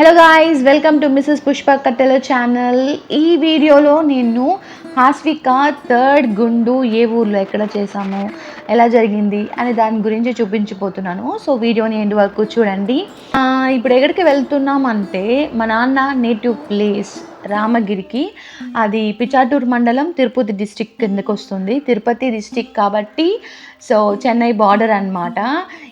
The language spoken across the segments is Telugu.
Hello guys welcome to Mrs Pushpa Kattela channel ఈ వీడియోలో నేను హాస్విక థర్డ్ గుండు ఏ ఊర్లో ఎక్కడ చేశాము ఎలా జరిగింది అనే దాని గురించి చూపించిపోతున్నాను సో వీడియోని ఎండ్ వరకు చూడండి. ఇప్పుడు ఎక్కడికి వెళ్తున్నాం అంటే మా నాన్న నేటివ్ ప్లేస్ రామగిరికి. అది పిచాటూరు మండలం తిరుపతి డిస్టిక్ కిందకు వస్తుంది. తిరుపతి డిస్టిక్ కాబట్టి సో చెన్నై బార్డర్ అనమాట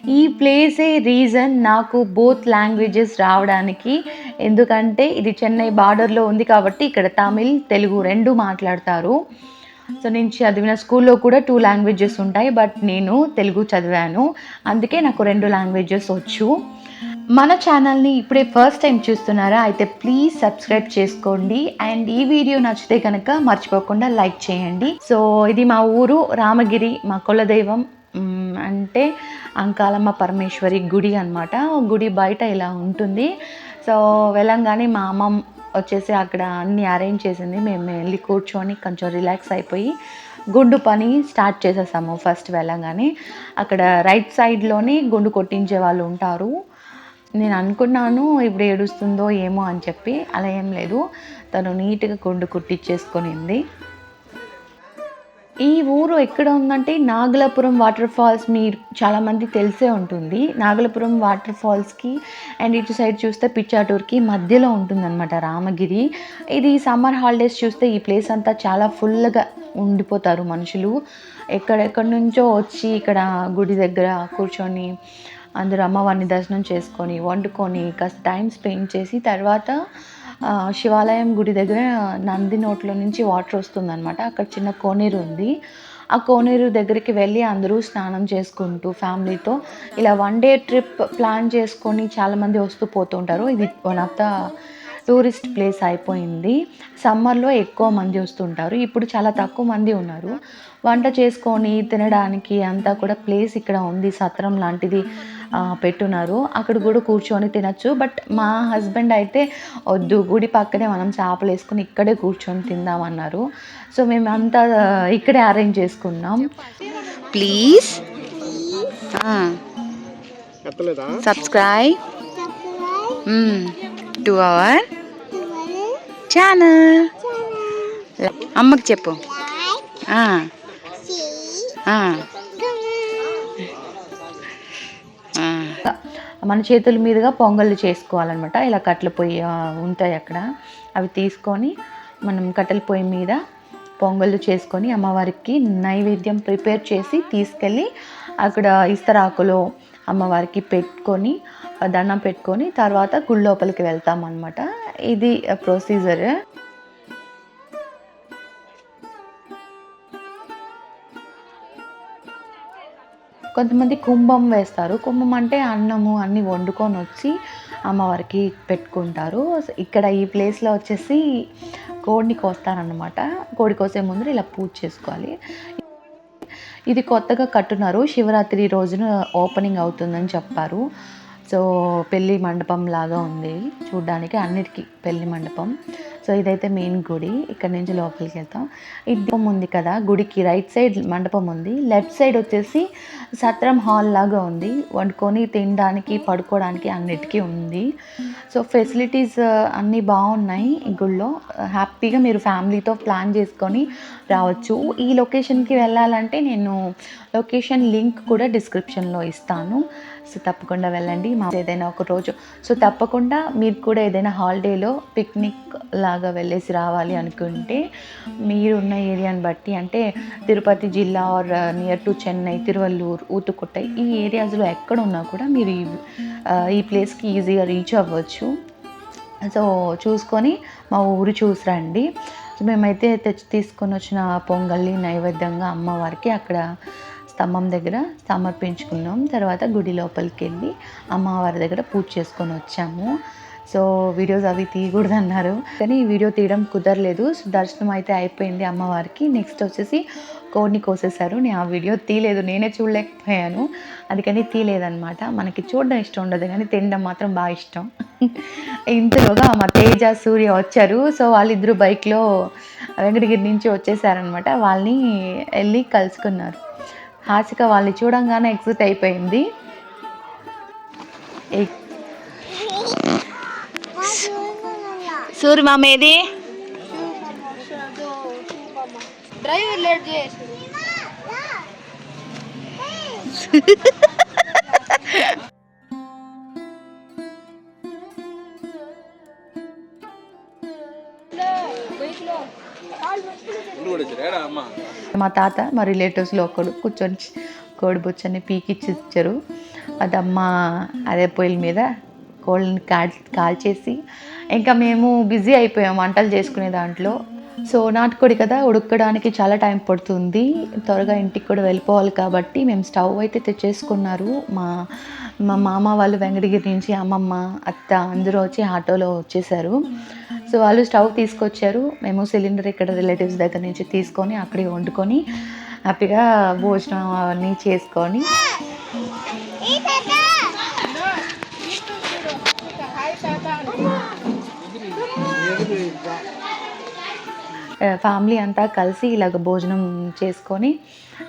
ఈ ప్లేసే రీజన్ నాకు బోత్ లాంగ్వేజెస్ రావడానికి? ఎందుకంటే ఇది చెన్నై బార్డర్లో ఉంది కాబట్టి ఇక్కడ తమిళ్ తెలుగు రెండు మాట్లాడతారు. సో నేను చదివిన స్కూల్లో కూడా టూ లాంగ్వేజెస్ ఉంటాయి బట్ నేను తెలుగు చదివాను. అందుకే నాకు రెండు లాంగ్వేజెస్ వచ్చు. మన ఛానల్ని ఇప్పుడే ఫస్ట్ టైం చూస్తున్నారా అయితే ప్లీజ్ సబ్స్క్రైబ్ చేసుకోండి. అండ్ ఈ వీడియో నచ్చితే కనుక మర్చిపోకుండా లైక్ చేయండి. సో ఇది మా ఊరు రామగిరి మా కులదైవం అంటే అంకాలమ్మ పరమేశ్వరి గుడి అనమాట గుడి బయట ఇలా ఉంటుంది. సో వెళ్ళంగానే మా అమ్మ వచ్చేసి అక్కడ అన్ని అరేంజ్ చేసింది. మేము వెళ్ళి కూర్చొని కొంచెం రిలాక్స్ అయిపోయి గుండు పని స్టార్ట్ చేసేసాము ఫస్ట్ వెళ్ళంగానే. అక్కడ రైట్ సైడ్లోనే గుండు కొట్టించే వాళ్ళు ఉంటారు. నేను అనుకున్నాను ఇప్పుడు ఏడుస్తుందో ఏమో అని చెప్పి అలా ఏం లేదు. తను నీట్గా గుండు కుట్టించేసుకొనింది ఈ ఊరు ఎక్కడ ఉందంటే నాగలాపురం వాటర్ ఫాల్స్ మీరు చాలామంది తెలిసే ఉంటుంది. నాగలాపురం వాటర్ ఫాల్స్కి అండ్ ఇటు సైడ్ చూస్తే పిచ్చాటూర్కి మధ్యలో ఉంటుందన్నమాట రామగిరి. ఇది సమ్మర్ హాలిడేస్ చూస్తే ఈ ప్లేస్ అంతా చాలా ఫుల్గా ఉండిపోతారు మనుషులు. ఎక్కడెక్కడి నుంచో వచ్చి ఇక్కడ గుడి దగ్గర కూర్చొని అందరూ అమ్మవారిని దర్శనం చేసుకొని వండుకొని కాస్త టైం స్పెండ్ చేసి తర్వాత శివాలయం గుడి దగ్గర నంది నోట్లో నుంచి వాటర్ వస్తుందన్నమాట. అక్కడ చిన్న కోనేరు ఉంది. ఆ కోనేరు దగ్గరికి వెళ్ళి అందరూ స్నానం చేసుకుంటూ ఫ్యామిలీతో ఇలా వన్ డే ట్రిప్ ప్లాన్ చేసుకొని చాలామంది వస్తూ పోతుంటారు. ఇది one of the tourist place అయిపోయింది. సమ్మర్లో ఎక్కువ మంది వస్తుంటారు. ఇప్పుడు చాలా తక్కువ మంది ఉన్నారు. వంట చేసుకొని తినడానికి అంతా కూడా ప్లేస్ ఇక్కడ ఉంది. సత్రం లాంటిది. పెట్టున్నారు. అక్కడ కూడా కూర్చొని తినచ్చు. బట్ మా హస్బెండ్ అయితే వద్దు గుడి పక్కనే మనం చేపలు వేసుకుని ఇక్కడే కూర్చొని తిందామన్నారు సో మేము అంతా ఇక్కడే అరేంజ్ చేసుకున్నాం. Please subscribe to our channel అమ్మకి చెప్పు. మన చేతుల మీదుగా పొంగళ్ళు చేసుకోవాలన్నమాట. ఇలా కట్టెల పొయ్యి ఉంటాయి అక్కడ. అవి తీసుకొని మనం కట్టెల పొయ్యి మీద పొంగళ్ళు చేసుకొని అమ్మవారికి నైవేద్యం ప్రిపేర్ చేసి తీసుకెళ్ళి అక్కడ ఇస్తరాకులో అమ్మవారికి పెట్టుకొని దండం పెట్టుకొని తర్వాత గుడి లోపలికి వెళ్తాం ఇది ప్రొసీజర్. కొంతమంది కుంభం వేస్తారు. కుంభం అంటే అన్నము అన్నీ వండుకొని వచ్చి అమ్మవారికి పెట్టుకుంటారు. ఇక్కడ ఈ ప్లేస్లో వచ్చేసి కోడిని కోస్తారనమాట కోడి కోసే ముందు ఇలా పూజ చేసుకోవాలి. ఇది కొత్తగా కట్టున్నారు. శివరాత్రి రోజున ఓపెనింగ్ అవుతుందని చెప్పారు. సో పెళ్ళి మండపం లాగా ఉంది. చూడ్డానికి అన్నిటికీ పెళ్ళి మండపం. సో ఇదైతే మెయిన్ గుడి. ఇక్కడ నుంచి లోపలికి వెళ్తాం ఇది దీపం ఉంది కదా గుడికి రైట్ సైడ్ మండపం ఉంది. లెఫ్ట్ సైడ్ వచ్చేసి సత్రం హాల్ లాగా ఉంది. వండుకొని తినడానికి పడుకోవడానికి అన్నిటికీ ఉంది. సో ఫెసిలిటీస్ అన్నీ బాగున్నాయి ఈ గుళ్ళో. హ్యాపీగా మీరు ఫ్యామిలీతో ప్లాన్ చేసుకొని రావచ్చు. ఈ లొకేషన్కి వెళ్ళాలంటే నేను లొకేషన్ లింక్ కూడా డిస్క్రిప్షన్లో ఇస్తాను. సో తప్పకుండా వెళ్ళండి. మా ఏదైనా ఒక రోజు. సో తప్పకుండా మీరు కూడా ఏదైనా హాలిడేలో పిక్నిక్ లాగా వెళ్ళేసి రావాలి అనుకుంటే మీరున్న ఏరియాని బట్టి అంటే తిరుపతి జిల్లా or uh, near to Chennai Tiruvallur Uthukottai ఈ ఏరియాస్లో ఎక్కడ ఉన్నా కూడా మీరు ఈ uh, ఈ ప్లేస్కి ఈజీగా రీచ్ అవ్వచ్చు. సో చూసుకొని మా ఊరు చూసి రండి సో మేమైతే తెచ్చి తీసుకొని వచ్చిన పొంగల్ని నైవేద్యంగా అమ్మవారికి అక్కడ స్తంభం దగ్గర సమర్పించుకున్నాం. తర్వాత గుడి లోపలికి వెళ్ళి అమ్మవారి దగ్గర పూజ చేసుకొని వచ్చాము. సో వీడియోస్ అవి తీయకూడదు అన్నారు కానీ ఈ వీడియో తీయడం కుదరలేదు. సో దర్శనం అయితే అయిపోయింది అమ్మవారికి. నెక్స్ట్ వచ్చేసి కోడిని కోసేశారు. నేను ఆ వీడియో తీయలేదు. నేనే చూడలేకపోయాను. అందుకని తీయలేదనమాట మనకి చూడడం ఇష్టం ఉండదు. కానీ తినడం మాత్రం బాగా ఇష్టం. ఇంతలోగా మా తేజ సూర్య వచ్చారు. సో వాళ్ళిద్దరు బైక్లో వెంకటగిరి నుంచి వచ్చేసారనమాట వాళ్ళని వెళ్ళి కలుసుకున్నారు. హాసిక వాళ్ళని చూడంగానే ఎక్సైట్ అయిపోయింది. సూర్య మామ ఏది? డ్రైవర్ లేట్ చేసి మా తాత మా రిలేటివ్స్లో ఒకడు కూర్చొని కోడిబొచ్చని పీకిచ్చి ఇచ్చారు అది అమ్మ అదే పొయ్యిల మీద కోళ్ళని కాల్ కాల్చేసి ఇంకా మేము బిజీ అయిపోయాం వంటలు చేసుకునే దాంట్లో. సో నాటుకోడి కదా ఉడకడానికి చాలా టైం పడుతుంది. త్వరగా ఇంటికి కూడా వెళ్ళిపోవాలి కాబట్టి మేము స్టవ్ అయితే తెచ్చేసుకున్నారు మా మా మామ వాళ్ళు వెంకటగిరి నుంచి అమ్మమ్మ అత్త అందరూ వచ్చి ఆటోలో వచ్చేసారు. సో వాళ్ళు స్టవ్ తీసుకొచ్చారు. మేము సిలిండర్ ఇక్కడ రిలేటివ్స్ దగ్గర నుంచి తీసుకొని అక్కడే వండుకొని హ్యాపీగా భోజనం అవన్నీ చేసుకొని ఫ్యామిలీ అంతా కలిసి ఇలాగ భోజనం చేసుకొని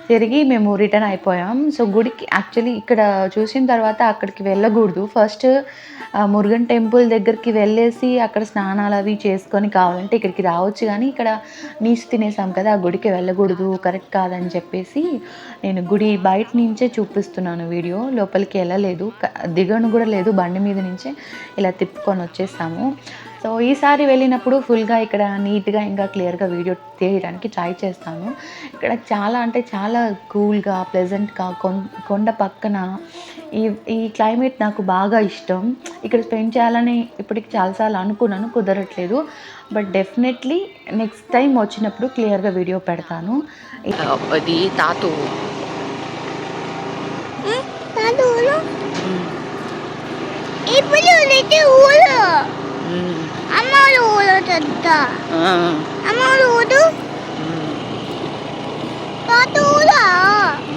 తిరిగి మేము రిటర్న్ అయిపోయాం. సో గుడికి యాక్చువల్లీ ఇక్కడ చూసిన తర్వాత అక్కడికి వెళ్ళకూడదు. ఫస్ట్ మురుగన్ టెంపుల్ దగ్గరికి వెళ్ళేసి అక్కడ స్నానాలు అవి చేసుకొని కావాలంటే ఇక్కడికి రావచ్చు. కానీ ఇక్కడ నీచు తినేసాం కదా ఆ గుడికి వెళ్ళకూడదు. కరెక్ట్ కాదని చెప్పేసి నేను గుడి బయట నుంచే చూపిస్తున్నాను వీడియో. లోపలికి వెళ్ళలేదు. దిగను కూడా లేదు. బండి మీద నుంచే ఇలా తిప్పుకొని వచ్చేసాము. సో ఈసారి వెళ్ళినప్పుడు ఫుల్గా ఇక్కడ నీట్గా ఇంకా క్లియర్గా వీడియో తీయడానికి ట్రై చేస్తాను. ఇక్కడ చాలా అంటే చాలా కూల్గా ప్లెజెంట్గా కొండ పక్కన ఈ ఈ క్లైమేట్ నాకు బాగా ఇష్టం. ఇక్కడ స్పెండ్ చేయాలని ఇప్పటికి చాలాసార్లు అనుకున్నాను కుదరట్లేదు. బట్ డెఫినెట్లీ నెక్స్ట్ టైం వచ్చినప్పుడు క్లియర్గా వీడియో పెడతాను. అది తాతు. అమ్మ ఊరు? అమ్మ ఊరా?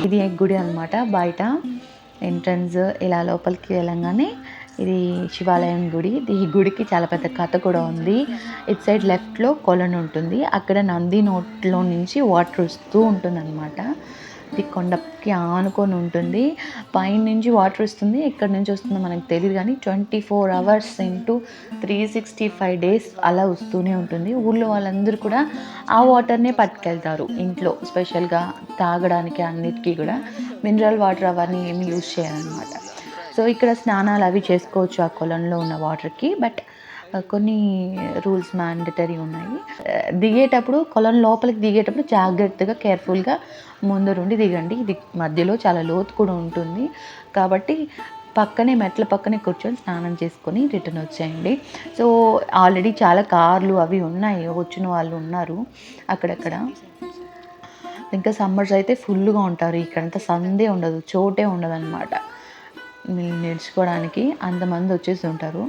ఇది గుడి అనమాట బయట. ఎంట్రన్స్ ఇలా లోపలికి వెళ్ళంగానే ఇది శివాలయం గుడి. ఈ గుడికి చాలా పెద్ద కథ కూడా ఉంది. ఇట్ సైడ్ లెఫ్ట్లో కొలను ఉంటుంది. అక్కడ నంది నోట్లో నుంచి వాటర్ వస్తూ ఉంటుంది అనమాట కొండకి ఆనుకొని ఉంటుంది. పైన నుంచి వాటర్ వస్తుంది ఎక్కడి నుంచి వస్తుందో మనకు తెలియదు కానీ twenty four hours into three sixty five days అలా వస్తూనే ఉంటుంది. ఊళ్ళో వాళ్ళందరూ కూడా ఆ వాటర్నే పట్టుకెళ్తారు ఇంట్లో స్పెషల్గా తాగడానికి అన్నిటికీ కూడా. మినరల్ వాటర్ అవన్నీ ఏమి యూజ్ చేయాలన్నమాట సో ఇక్కడ స్నానాలు అవి చేసుకోవచ్చు ఆ కొలంలో ఉన్న వాటర్కి బట్ కొన్ని రూల్స్ మ్యాండటరీ ఉన్నాయి. దిగేటప్పుడు కొలం లోపలికి దిగేటప్పుడు జాగ్రత్తగా కేర్ఫుల్గా ముందరుండి దిగండి. ఇది మధ్యలో చాలా లోతు కూడా ఉంటుంది. కాబట్టి పక్కనే మెట్ల పక్కనే కూర్చొని స్నానం చేసుకొని రిటర్న్ వచ్చేయండి. సో ఆల్రెడీ చాలా కార్లు అవి ఉన్నాయి. వచ్చిన వాళ్ళు ఉన్నారు అక్కడక్కడ. ఇంకా సమ్మర్స్ అయితే ఫుల్గా ఉంటారు. ఇక్కడంతా సందే ఉండదు చోటే ఉండదు అనమాట నేర్చుకోవడానికి అంతమంది వచ్చేసి ఉంటారు.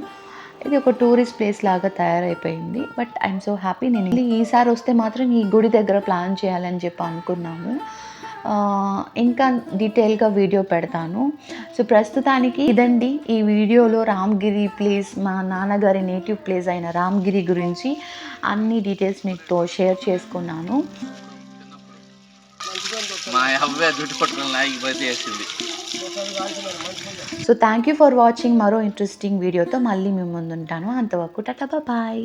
ఇది ఒక టూరిస్ట్ ప్లేస్ లాగా తయారైపోయింది. బట్ ఐఎమ్ సో హ్యాపీ నేను ఈసారి వస్తే మాత్రం ఈ గుడి దగ్గర ప్లాన్ చేయాలని చెప్పి అనుకున్నాము ఇంకా డీటెయిల్గా వీడియో పెడతాను. సో ప్రస్తుతానికి ఇదండి. ఈ వీడియోలో రామ్గిరి ప్లేస్ మా నాన్నగారి నేటివ్ ప్లేస్ అయిన రామ్గిరి గురించి అన్ని డీటెయిల్స్ మీతో షేర్ చేసుకున్నాను. మా అవ్వే జుట్టు పట్టుకుని లాగిపోతే వేసింది so thank you for watching మరో ఇంట్రెస్టింగ్ వీడియోతో మళ్ళీ మేము ముందుంటాను అంతవరకు టాటా బాయ్.